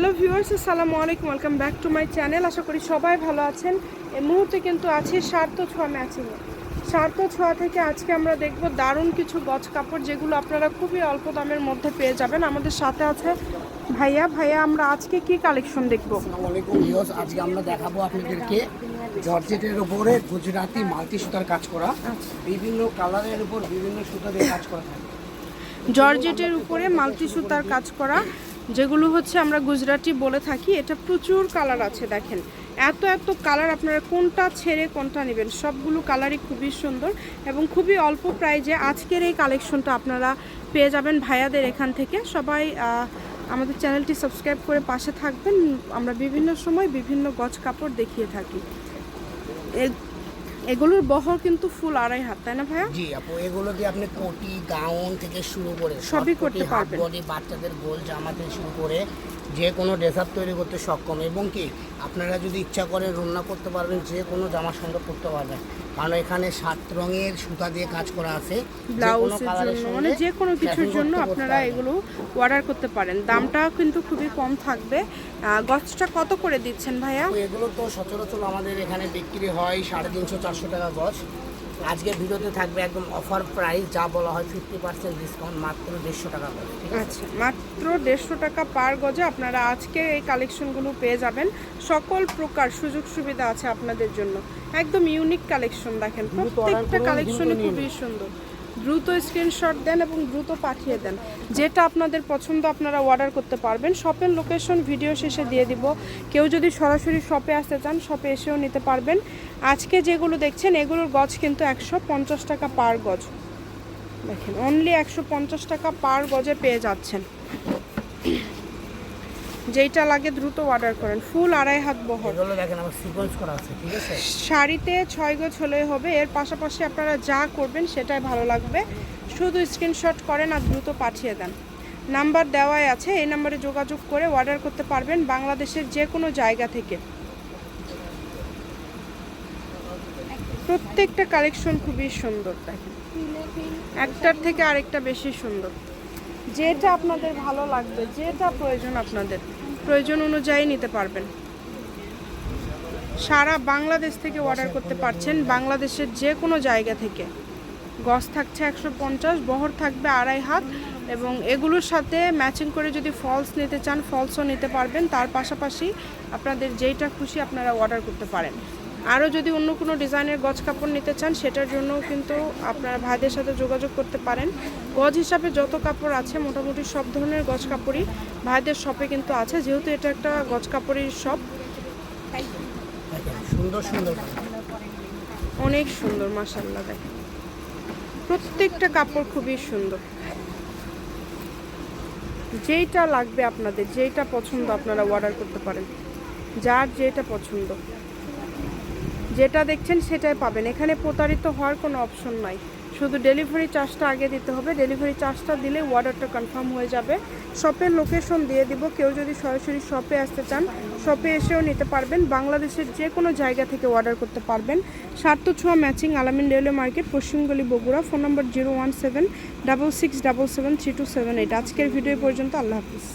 Hello viewers আসসালামু আলাইকুম welcome back to my channel. আশা করি সবাই ভালো আছেন। এই মুহূর্তে কিন্তু আছে সার্থ ছোঁয়া ম্যাচিংয়ে। সার্থ ছোঁয়া থেকে আজকে আমরা দেখব দারুণ কিছু গজ কাপড় যেগুলো আপনারা খুবই অল্প দামের মধ্যে পেয়ে যাবেন। আমাদের সাথে আছে ভাইয়া। ভাইয়া আমরা আজকে কি কালেকশন দেখব? আসসালামু আলাইকুম ভিউয়ার্স আজকে আমরা দেখাবো আপনাদেরকে জর্জেটের উপরে গুজরাটি মাল্টি সুতার কাজ করা। বিভিন্ন কালারের উপর বিভিন্ন সুতা দিয়ে কাজ করা জর্জেটের উপরে মাল্টি সুতার কাজ করা। যেগুলো হচ্ছে আমরা গুজরাটি বলে থাকি, এটা প্রচুর কালার আছে, দেখেন। এত এত কালার আপনারা কোনটা ছেড়ে কোনটা নেবেন, সবগুলো কালারই খুবই সুন্দর এবং খুবই অল্প প্রাইজে আজকের এই কালেকশনটা আপনারা পেয়ে যাবেন ভাইয়াদের এখান থেকে। সবাই আমাদের চ্যানেলটি সাবস্ক্রাইব করে পাশে থাকবেন। আমরা বিভিন্ন সময় বিভিন্ন গজ কাপড় দেখিয়ে থাকি। এগুলোর বহর কিন্তু ফুল আড়াই হাত তাই না ভাইয়া জি আপু এগুলো দিয়ে আপনি কোটি গাউন থেকে শুরু করে সবই করতে পারবেন। বাচ্চাদের গোল জামা থেকে শুরু করে যে কোনো ড্রেস আপ তৈরি করতে সক্ষম এবং কি আপনারা যদি ইচ্ছা করেন রান্না করতে পারবেন যে কোনো জামার সঙ্গে করতে পারবেন। কারণ এখানে সাত রঙের সুতা দিয়ে কাজ করা আছে। যে ব্লাউজের জন্য মানে যে কোনো কিছুর জন্য আপনারা এগুলো অর্ডার করতে পারেন। দামটাও কিন্তু খুবই কম থাকবে। গছটা কত করে দিচ্ছেন ভাইয়া? এগুলো তো সচরাচর আমাদের এখানে বিক্রি হয় সাড়ে তিনশো চারশো টাকা গজ। আজকের ভিডিওতে থাকবে একদম অফার প্রাইস যা বলা হয় ফিফটি পার্সেন্ট ডিসকাউন্ট মাত্র দেড়শো টাকা করে। ঠিক আছে? আচ্ছা মাত্র দেড়শো টাকা পার গজে আপনারা আজকে এই কালেকশনগুলো পেয়ে যাবেন। সকল প্রকার সুযোগ সুবিধা আছে আপনাদের জন্য। একদম ইউনিক কালেকশন দেখেন। প্রত্যেকটা কালেকশনই খুবই সুন্দর। দ্রুত স্ক্রিনশট দেন এবং দ্রুত পাঠিয়ে দেন। যেটা আপনাদের পছন্দ আপনারা অর্ডার করতে পারবেন। শপের লোকেশন ভিডিও শেষে দিয়ে দিব। কেউ যদি সরাসরি শপে আসতে চান শপে এসেও নিতে পারবেন। আজকে যেগুলো দেখছেন, এগুলোর গজ কিন্তু একশো পঞ্চাশ টাকা পার গজ। দেখেন অনলি একশো পঞ্চাশ টাকা পার গজে পেয়ে যাচ্ছেন। যেইটা লাগে দ্রুত অর্ডার করেন। ফুল আড়াই হাত বহর। এগুলো দেখেন আমার সিকোয়েন্স করা আছে ঠিক আছে? শাড়িতে ছয় গজ হলেই হবে এর পাশাপাশি আপনারা যা করবেন সেটাই ভালো লাগবে। শুধু স্ক্রিনশট করেন আর দ্রুত পাঠিয়ে দেন। নাম্বার দেওয়াই আছে এই নাম্বারে যোগাযোগ করে অর্ডার করতে পারবেন বাংলাদেশের যে কোনো জায়গা থেকে। প্রত্যেকটা কালেকশন খুবই সুন্দর দেখেন। একটার থেকে আরেকটা বেশি সুন্দর। যেটা আপনাদের ভালো লাগবে যেটা প্রয়োজন আপনাদের। প্রয়োজন অনুযায়ী নিতে পারবেন। সারা বাংলাদেশ থেকে অর্ডার করতে পারছেন বাংলাদেশের যে কোনো জায়গা থেকে। গস থাকছে একশো পঞ্চাশ, বহর থাকবে আড়াই হাত এবং এগুলোর সাথে ম্যাচিং করে যদি ফলস নিতে চান ফলসও নিতে পারবেন। তার পাশাপাশি আপনাদের যেইটা খুশি আপনারা অর্ডার করতে পারেন। আরও যদি অন্য কোনো ডিজাইনের গজ কাপড় নিতে চান সেটার জন্য কিন্তু আপনারা ভাইদের সাথে যোগাযোগ করতে পারেন। গজ হিসাবে যত কাপড় আছে মোটামুটি সব ধরনের গজ কাপড়ই ভাইদের শপে কিন্তু আছে। যেহেতু এটা একটা গজ কাপড়ের শপ সুন্দর সুন্দর। অনেক সুন্দর মাসাল্লাহ দেখেন। প্রত্যেকটা কাপড় খুবই সুন্দর। যেইটা লাগবে আপনাদের যেইটা পছন্দ আপনারা অর্ডার করতে পারেন। যার যেটা পছন্দ। যেটা দেখছেন সেটাই পাবেন। এখানে প্রতারিত হওয়ার কোনো অপশন নাই। শুধু ডেলিভারি চার্জটা আগে দিতে হবে। ডেলিভারি চার্জটা দিলে অর্ডারটা কনফার্ম হয়ে যাবে। শপের লোকেশন দিয়ে দিব। কেউ যদি সরাসরি শপে আসতে চান, শপে এসেও নিতে পারবেন। বাংলাদেশের যে কোনো জায়গা থেকে অর্ডার করতে পারবেন। সার্থ ছোঁয়া matching Alamin railway market, পশ্চিমগলি Bogura. Phone number zero one seven double six double seven three two seven eight. আজকের ভিডিও পর্যন্ত। আল্লাহ হাফিজ।